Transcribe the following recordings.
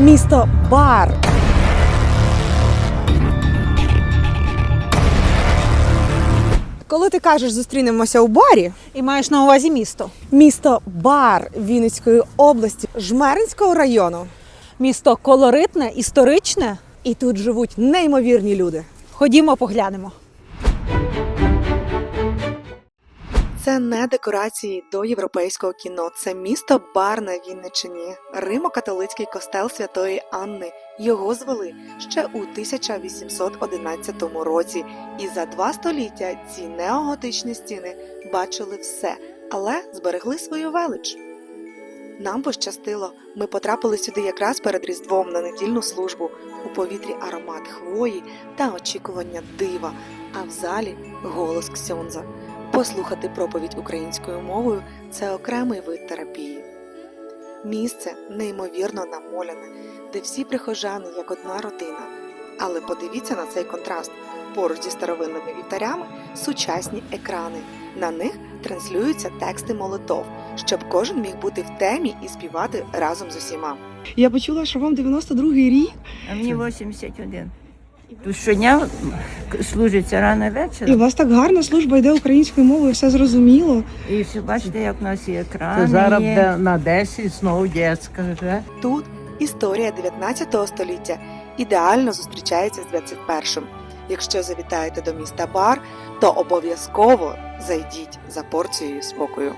Місто Бар. Коли ти кажеш зустрінемося у барі, І маєш на увазі місто. місто Бар Вінницької області, Жмеринського району. Місто колоритне, історичне. І тут живуть неймовірні люди. Ходімо, поглянемо. Це не декорації до європейського кіно. Це місто Бар на Вінничині, Римо-католицький костел Святої Анни. Його звели ще у 1811 році, і за два століття ці неоготичні стіни бачили все, але зберегли свою велич. Нам пощастило. Ми потрапили сюди якраз перед Різдвом на недільну службу. У повітрі аромат хвої та очікування дива, а в залі голос Ксьонза. Послухати проповідь українською мовою це окремий вид терапії. Місце неймовірно намоляне, де всі прихожани як одна родина. Але подивіться на цей контраст. Поруч зі старовинними вівтарями сучасні екрани. На них транслюються тексти молитов, щоб кожен міг бути в темі і співати разом з усіма. Я почула, що вам 92-й рік. А мені 81. Тут щодня служиться рано І у вас так гарна служба йде українською мовою, все зрозуміло. І все бачите, як у нас і Це зараз є. на 10, знову дітська вже. Тут історія 19 століття ідеально зустрічається з 21-м. Якщо завітаєте до міста Бар, то обов'язково зайдіть за порцією спокою.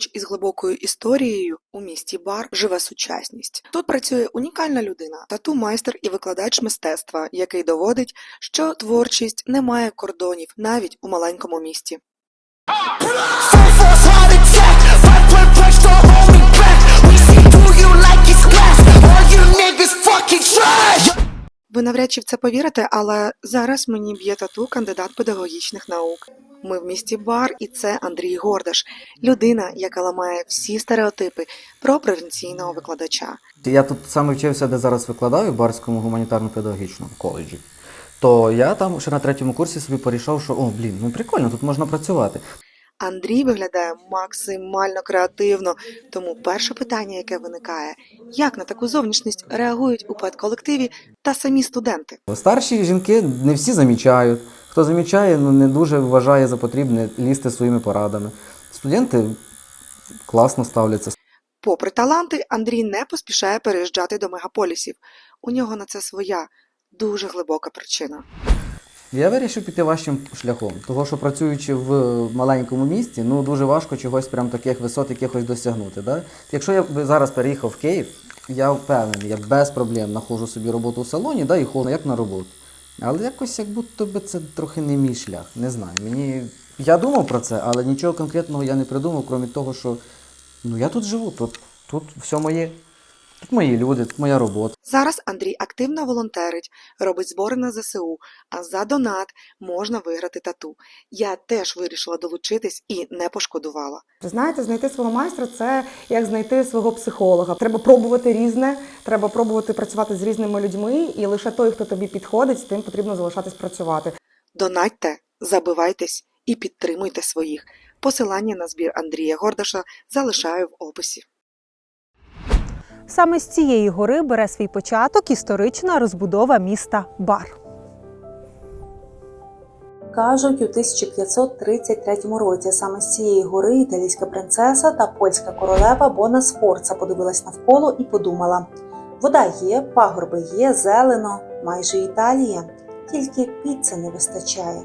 Поруч із глибокою історією у місті Бар живе сучасність. Тут працює унікальна людина, тату-майстер і викладач мистецтва, який доводить, що творчість не має кордонів навіть у маленькому місті. Ви навряд чи в це повірите, але зараз мені б'є тату кандидат педагогічних наук. Ми в місті Бар, і це Андрій Гордаш, людина, яка ламає всі стереотипи про провінційного викладача. Я тут саме вчився, де зараз викладаю в Барському гуманітарно-педагогічному коледжі. То я там ще на третьому курсі собі порішав, що о, блін, ну прикольно, тут можна працювати. Андрій виглядає максимально креативно. Тому перше питання, яке виникає, як на таку зовнішність реагують у педколективі та самі студенти? Старші жінки не всі замічають. Хто замічає, ну не дуже вважає за потрібне лізти своїми порадами. Студенти класно ставляться. Попри таланти, Андрій не поспішає переїжджати до мегаполісів. У нього на це своя дуже глибока причина. Я вирішив піти вашим шляхом, того що працюючи в маленькому місті, ну дуже важко чогось прям таких висот якихось досягнути. Да? Якщо я би зараз переїхав в Київ, я впевнений, я без проблем знаходжу собі роботу в салоні, да, і ходжу як на роботу. Але якось як будто би це трохи не мій шлях. Не знаю. Мені. Я думав про це, але нічого конкретного я не придумав, крім того, що ну я тут живу, тут, тут все моє. Тут мої люди, тут моя робота. Зараз Андрій активно волонтерить, робить збори на ЗСУ, а за донат можна виграти тату. Я теж вирішила долучитись і не пошкодувала. Знаєте, знайти свого майстра це як знайти свого психолога. Треба пробувати різне, треба пробувати працювати з різними людьми, і лише той, хто тобі підходить, з тим потрібно залишатись працювати. Донатьте, забивайтесь і підтримуйте своїх. Посилання на збір Андрія Гордаша залишаю в описі. Саме з цієї гори бере свій початок історична розбудова міста Бар. Кажуть, у 1533 році саме з цієї гори італійська принцеса та польська королева Бона Сфорца подивилась навколо і подумала: вода є, пагорби є, зелено, майже Італія, тільки піци не вистачає.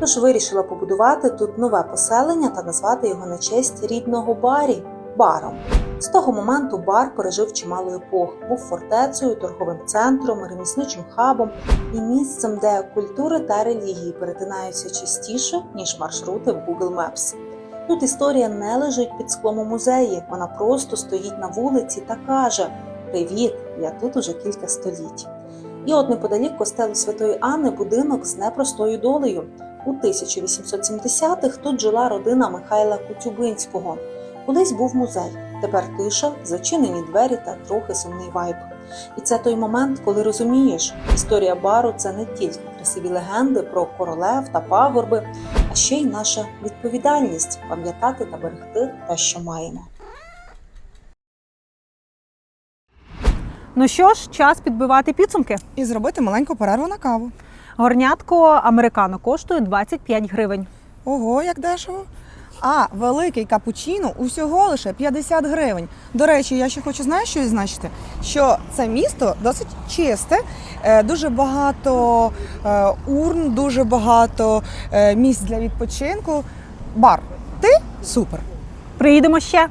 Тож вирішила побудувати тут нове поселення та назвати його на честь рідного барі баром. З того моменту бар пережив чимало епох, був фортецею, торговим центром, ремісничим хабом і місцем, де культури та релігії перетинаються частіше, ніж маршрути в Google Maps. Тут історія не лежить під склом у музеї, вона просто стоїть на вулиці та каже: Привіт, я тут уже кілька століть. І от неподалік костелу Святої Анни будинок з непростою долею. У 1870-х тут жила родина Михайла Кутюбинського. Колись був музей, тепер тиша, зачинені двері та трохи сумний вайб. І це той момент, коли розумієш, історія бару це не тільки красиві легенди про королев та пагорби, а ще й наша відповідальність пам'ятати та берегти те, що маємо. Ну що ж, час підбивати підсумки. І зробити маленьку перерву на каву. Горнятко американо коштує 25 гривень. Ого, як дешево. А великий капучино усього лише 50 гривень. До речі, я ще хочу знаєш, що відзначити? Що це місто досить чисте, е, дуже багато е, урн, дуже багато е, місць для відпочинку. Бар, ти супер. Приїдемо ще.